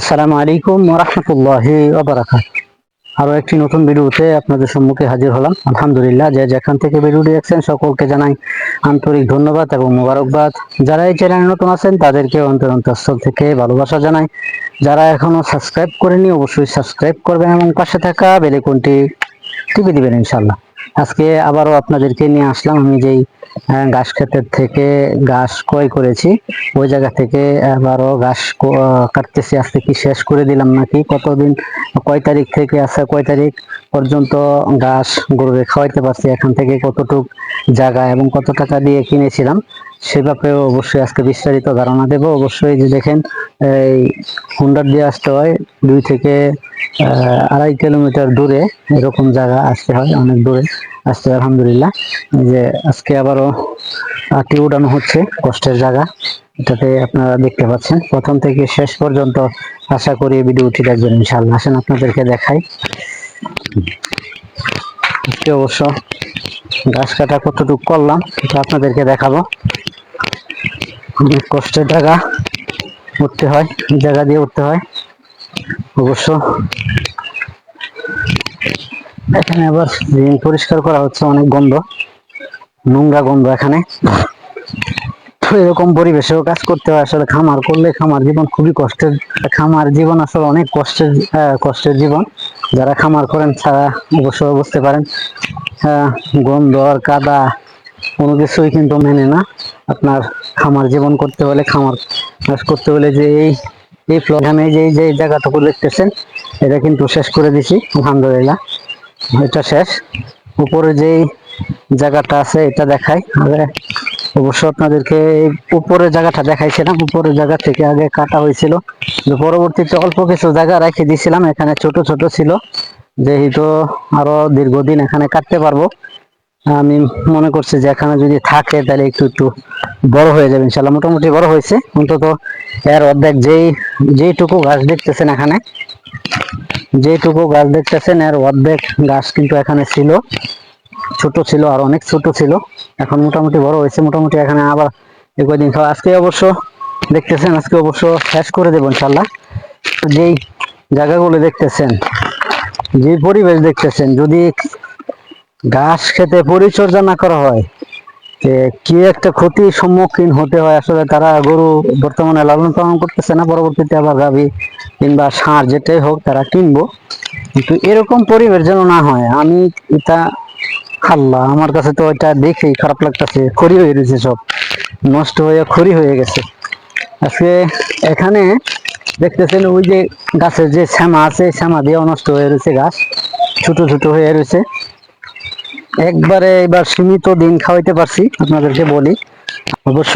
আসসালামু আলাইকুম ওরহমতুল্লাহি ওবরাকাত। আরও একটি নতুন ভিডিওতে আপনাদের সম্মুখে হাজির হলাম। আলহামদুলিল্লাহ, যে যেখান থেকে ভিডিওটি দেখছেন, সকলকে জানাই আন্তরিক ধন্যবাদ এবং মোবারকবাদ। যারা এই চ্যানেলে নতুন আছেন, তাদেরকে অন্তর অন্তঃস্থল থেকে ভালোবাসা জানাই। যারা এখনও সাবস্ক্রাইব করেনি অবশ্যই সাবস্ক্রাইব করবেন এবং পাশে থাকা বেলেকনটি টিপে দিবেন ইনশাল্লাহ আজকে আবারও আপনাদেরকে নিয়ে আসলাম। আমি যেই ঘাস ক্ষেতের থেকে ঘাস ক্রয় করেছি, ওই জায়গা থেকে আবারও ঘাস কাটতেছি। আজকে কি শেষ করে দিলাম নাকি? কতদিন, কয় তারিখ থেকে আছে? কয় তারিখ পর্যন্ত ঘাস গরুকে খাওয়াইতে পারছি? এখান থেকে কতটুক জায়গা এবং কত টাকা দিয়ে কিনেছিলাম? সে ব্যাপারে অবশ্যই আজকে বিস্তারিত ধারণা দেব। অবশ্যই যে দেখেন, এই হুন্ডার দিয়ে আসতে হয় দুই থেকে আড়াই কিলোমিটার দূরে, এরকম জায়গা আসতে হয়, অনেক দূরে আসতে আলহামদুলিল্লাহ। যে আজকে আবারও আটি উড়ানো হচ্ছে, কষ্টের জায়গা, এটাতে আপনারা দেখতে পাচ্ছেন। প্রথম থেকে শেষ পর্যন্ত আশা করি ভিডিওটি দেখবেন, ইনশাআল্লাহ। আসেন আপনাদেরকে দেখাই। অবশ্য গাছ কাটা কতটুকু করলাম এটা আপনাদেরকে দেখাবো। অনেক কষ্টের জায়গা উঠতে হয় জায়গা দিয়ে উঠতে হয়, অবশ্য। এখানে আবার ড্রেন পরিষ্কার করা হচ্ছে, অনেক গন্ধ, নোংরা গন্ধ এখানে। তো এরকম পরিবেশেও কাজ করতে হয়, আসলে খামার করলে খামার জীবন খুবই কষ্টের, খামার জীবন আসলে অনেক কষ্টের কষ্টের জীবন। যারা খামার করেন তারা অবশ্য বুঝতে পারেন গন্ধ আর কাদা কোনো কিছুই কিন্তু মেনে না। আপনার খামার জীবন করতে হলে, খামার চাষ করতে হলে যে এই এই ফ্লোখানে যে যে জায়গাটুকু দেখতেছেন, এটা কিন্তু শেষ করে দিছি, আলহামদুলিল্লাহ। এটা শেষ। উপরে যেই জায়গাটা আছে, এটা দেখাই। অবশ্য আপনাদেরকে এই উপরের জায়গাটা দেখাইছিলাম উপরের জায়গা থেকে আগে কাটা হয়েছিল। পরবর্তীতে অল্প কিছু জায়গা রেখে দিয়েছিলাম এখানে ছোট ছোট ছিল। যেহেতু আরও দীর্ঘদিন এখানে কাটতে পারব। আমি মনে করছি যে এখানে যদি থাকে, তাহলে একটু একটু বড় হয়ে যাবে ইনশাল্লাহ মোটামুটি বড় হয়েছে। অন্তত এর অর্ধেক যেই, যেইটুকু গাছ দেখতেছেন এখানে যেটুকু গাছ দেখতেছেন, এর অর্ধেক গাছ কিন্তু এখানে ছিল। ছোট ছিল আর অনেক ছোট ছিল। এখন মোটামুটি বড় হয়েছে। মোটামুটি এখানে আবার এই কয়দিন খাওয়া। আজকে অবশ্য দেখতেছেন, আজকে অবশ্য শেষ করে দেবো ইনশাল্লাহ যেই জায়গাগুলো দেখতেছেন, যে পরিবেশ দেখতেছেন, যদি ঘাস খেতে পরিচর্যা না করা হয় কি একটা ক্ষতির সম্মুখীন হতে হয়? আসলে তারা গরু বর্তমানে লালন পালন করতেছে না, পরবর্তীতে আবার গাভী কিংবা সার যেটাই হোক তারা কিনবো। কিন্তু এরকম পরিবেশ যেন না হয়, আমি এটা আল্লাহ, আমার কাছে তো এটা দেখেই খারাপ লাগতেছে খড়ি হয়ে গেছে সব, নষ্ট হয়ে খড়ি হয়ে গেছে। আজকে এখানে দেখতেছেন ওই যে গাছের যে শ্যামা আছে, শ্যামা দিয়ে নষ্ট হয়ে রয়েছে গাছ, ছোট ছোট হয়ে রয়েছে। একবারে এবার সীমিত দিন খাওয়াইতে পারছি, আপনাদেরকে বলি। অবশ্য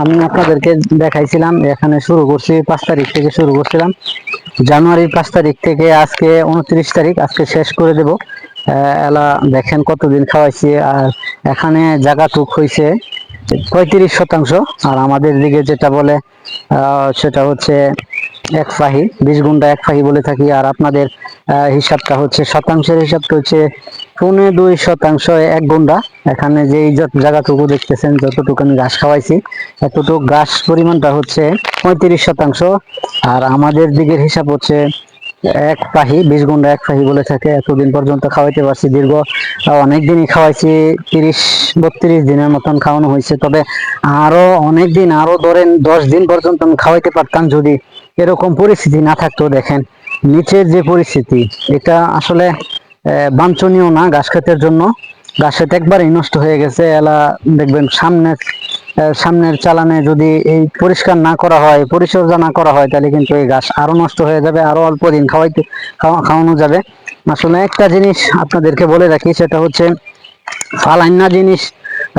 আমি আপনাদেরকে দেখাইছিলাম, এখানে শুরু করছি, পাঁচ তারিখ থেকে শুরু করছিলাম। জানুয়ারির পাঁচ তারিখ থেকে আজকে উনত্রিশ তারিখ, আজকে শেষ করে দেব। এলা দেখেন কতদিন খাওয়াইছি, আর এখানে জায়গা টুক হয়েছে পঁয়ত্রিশ শতাংশ, আর আমাদের দিকে যেটা বলে সেটা হচ্ছে এক ফাহি, বিশ গুন্ডা এক ফাহি বলে থাকি, আর আপনাদের হিসাবটা হচ্ছে শতাংশের হিসাবটা হচ্ছে পৌনে দুই শতাংশ, এক গুন্ডা। এখানে যে জায়গাটুকু দেখতেছেন, যতটুকু আমি ঘাস খাওয়াইছি, এতটুকু ঘাস পরিমাণটা হচ্ছে পঁয়ত্রিশ শতাংশ। আর আমাদের দিকের হিসাব হচ্ছে এক পাহি, বিশ গুন্ডা এক পাহি বলে থাকে। এতদিন পর্যন্ত খাওয়াইতে পারছি, দীর্ঘ অনেক দিনই খাওয়াইছি, তিরিশ, বত্রিশ দিনের মতন খাওয়ানো হয়েছে। তবে আরও অনেক দিন, আরও ধরেন দশ দিন পর্যন্ত আমি খাওয়াইতে পারতাম যদি এরকম পরিস্থিতি না থাকতো, দেখেন। নিচের যে পরিস্থিতি, এটা আসলে বাঞ্ছনীয় না ঘাস খেতের জন্য। ঘাস খেত একবারেই নষ্ট হয়ে গেছে। এলা দেখবেন সামনের সামনের চালানে যদি এই পরিষ্কার না করা হয়, পরিচর্যা না করা হয়, তাহলে কিন্তু এই ঘাস আরও নষ্ট হয়ে যাবে, আরও অল্প দিন খাওয়াইতে, খাওয়া- খাওয়ানো যাবে। আসলে একটা জিনিস আপনাদেরকে বলে রাখি, সেটা হচ্ছে ফালান্না জিনিস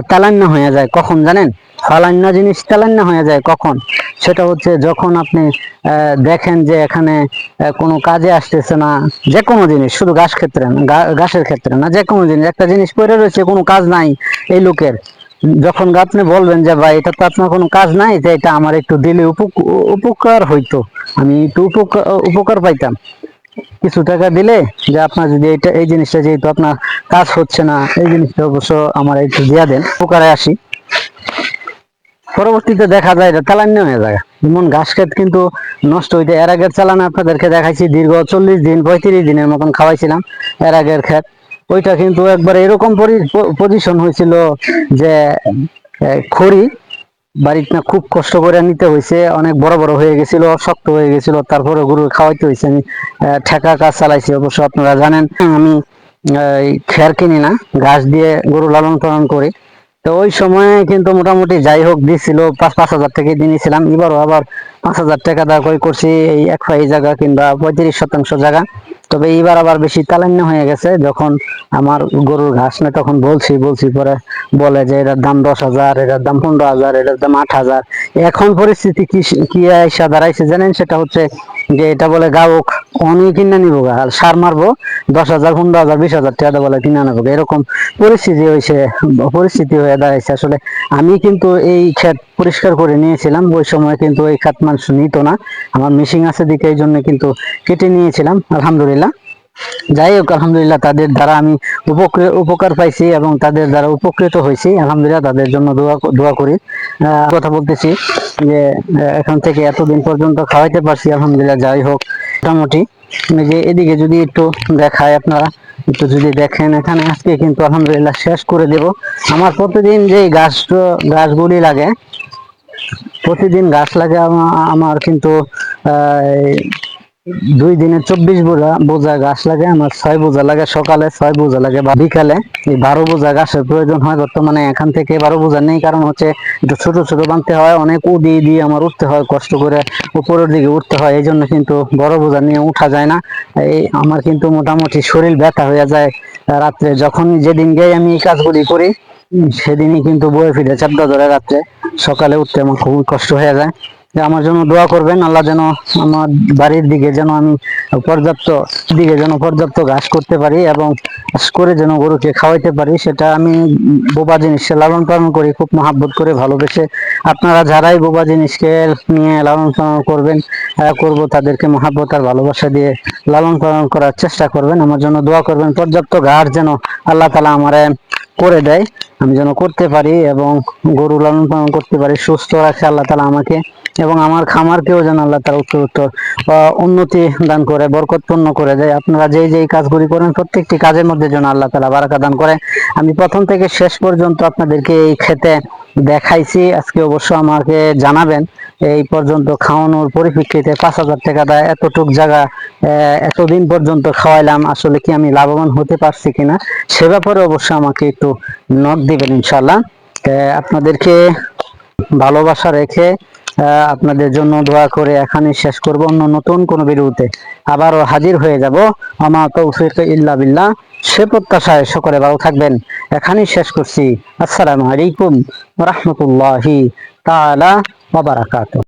তালান্না হয়ে যায় কখন জানেন? ফালান্না জিনিস তালান্না হয়ে যায় কখন? সেটা হচ্ছে যখন আপনি দেখেন যে এখানে কোনো কাজে আসতেছে না যে কোনো জিনিস, শুধু ঘাস ক্ষেত্রে ঘাসের ক্ষেত্রে না যে কোনো জিনিস, একটা জিনিস পড়ে রয়েছে, কোনো কাজ নাই এই লোকের, যখন আপনি বলবেন যে, ভাই, এটা তো আপনার কোনো কাজ নাই, যে এটা আমার একটু দিলে উপক- উপকার হইতো। আমি একটু উপকার উপকার পাইতাম। কিছু টাকা দিলে যে আপনার যদি এটা এই জিনিসটা যেহেতু আপনার কাজ হচ্ছে না, এই জিনিসটা অবশ্য আমার একটু দিয়া দেন, উপকারে আসি। পরবর্তীতে দেখা যায় এটা চালান্য হয়ে যায়। যেমন ঘাস ক্ষেত কিন্তু নষ্ট হইতে, এর আগের চালান আপনাদেরকে দেখাইছি, দীর্ঘ চল্লিশ দিন, পঁয়ত্রিশ দিনের মতন খাওয়াইছিলাম এর আগের ক্ষেত। ওইটা কিন্তু একবার এরকম পজিশন হয়েছিল যে খড়ি বাড়িতে না খুব কষ্ট করে নিতে হয়েছে অনেক বড় বড় হয়ে গেছিল, শক্ত হয়ে গেছিল, তারপরে গরু খাওয়াইতে হয়েছে আমি ঠেকা কাজ চালাইছি, অবশ্য আপনারা জানেন, আমি খের কিনি না, ঘাস দিয়ে গরু লালন পালন করি। তো ওই সময়ে কিন্তু মোটামুটি যাই হোক দিছিল, পাঁচ পাঁচ হাজার টাকা দিয়েছিলাম এবারও আবার পাঁচ হাজার টাকা দা করে করছি, এই এক ফাই জায়গা কিংবা পঁয়ত্রিশ শতাংশ জায়গা। তবে এইবার আবার বেশি তালান্য হয়ে গেছে। যখন আমার গরুর ঘাস না তখন বলছি বলছি পরে বলে যে এটার দাম দশ হাজার, এটার দাম পনেরো হাজার, এটার দাম আট হাজার। এখন পরিস্থিতি কি কি আইসা দাঁড়াইছে জানেন? সেটা হচ্ছে যে এটা বলে গাওক অনেক কিনে নিবো আর সার মারবো, দশ হাজার, পনেরো হাজার, বিশ হাজার টাকা বলে কিনে নেব। এরকম পরিস্থিতি হয়েছে, পরিস্থিতি হয়ে দাঁড়াইছে। আসলে আমি কিন্তু এই ক্ষেত পরিষ্কার করে নিয়েছিলাম, ওই সময় কিন্তু এই খাত মানুষ নিত না। আমার মিশিং আছে দিকে, এই জন্য কিন্তু কেটে নিয়েছিলাম, আলহামদুলিল্লাহ। যাই হোক, আলহামদুলিল্লাহ তাদের দ্বারা আমি উপকার পাইছি এবং তাদের দ্বারা উপকৃত হয়েছি। আলহামদুলিল্লাহ তাদের জন্য দোয়া দোয়া করি। কথা বলতেছি যে এখন থেকে এতদিন পর্যন্ত খাওয়াইতে পারছি, আলহামদুলিল্লাহ, যাই হোক, মোটামুটি। যে, এদিকে যদি একটু দেখায় আপনারা, একটু যদি দেখেন, এখানে আজকে কিন্তু আলহামদুলিল্লাহ শেষ করে দেব। আমার প্রতিদিন যে গাছ, গাছগুলি লাগে, প্রতিদিন গাছ লাগে আমা- আমার কিন্তু দুই দিনে চব্বিশ বোঝা বোঝা গাছ লাগে, আমার ছয় বোঝা লাগে সকালে, ছয় বোঝা লাগে বা বিকালে। এই বারো বোঝা গাছের প্রয়োজন হয় বর্তমানে, এখান থেকে বারো বোঝা নেই, কারণ হচ্ছে একটু ছোট ছোট বানতে হয়, অনেক উদি দিয়ে আমার উঠতে হয়, কষ্ট করে উপরের দিকে উঠতে হয় এই জন্য কিন্তু বড় বোঝা নিয়ে উঠা যায় না। এই আমার কিন্তু মোটামুটি শরীর ব্যথা হয়ে যায় রাত্রে যখন যেদিন গিয়ে আমি এই কাজগুলি করি সেদিনই কিন্তু বয়ে ফিরে চাপটা ধরে রাত্রে। সকালে উঠতে আমার খুবই কষ্ট হয়ে যায়। যে আমার জন্য দোয়া করবেন, আল্লাহ যেন আমার বাড়ির দিকে যেন আমি পর্যাপ্ত, দিকে যেন পর্যাপ্ত ঘাস করতে পারি এবং করে যেন গরুকে খাওয়াইতে পারি, সেটা আমি বোবা জিনিসকে লালন পালন করি, খুব মহাব্বত করে ভালোবেসে। আপনারা যারাই বোবা জিনিসকে নিয়ে লালন পালন করবেন করব তাদেরকে মহাব্বত আর ভালোবাসা দিয়ে লালন পালন করার চেষ্টা করবেন। আমার জন্য দোয়া করবেন, পর্যাপ্ত ঘাস যেন আল্লাহ তালা আমার করে দেয়। আমি যেন করতে পারি এবং গরু লালন পালন করতে পারি, সুস্থ রাখে আল্লাহ তালা আমাকে। এবং আমার খামারকেও যেন আল্লাহ তালা উত্তর উত্তর উন্নতি দান করে, বরকতপূর্ণ করে দেয়। আপনারা যেই যেই কাজগুলি করেন, প্রত্যেকটি কাজের মধ্যে যেন আল্লাহ তালা বারাকা দান করে আমি প্রথম থেকে শেষ পর্যন্ত আপনাদেরকে এই খেতে দেখাইছি। আজকে অবশ্য আমাকে জানাবেন, এই পর্যন্ত খাওয়ানোর পরিপ্রেক্ষিতে পাঁচ হাজার টাকা দেয়, এতটুক জায়গা এতদিন পর্যন্ত খাওয়াইলাম, আসলে কি আমি লাভবান হতে পারছি কিনা, সে ব্যাপারে অবশ্য আমাকে একটু নক দিবেন ইনশাল্লাহ আপনাদেরকে ভালোবাসা রেখে আপনাদের জন্য দোয়া করে এখানে শেষ করব অন্য নতুন কোন বিরুদ্ধে আবারও হাজির হয়ে যাব। আমা তৌফিক ইল্লা বিল্লাহ। সে প্রত্যাশায় সকলে ভালো থাকবেন। এখানেই শেষ করছি। আসসালামু আলাইকুম রহমতুল্লাহি তাআলা ওয়া বারাকাতুহু।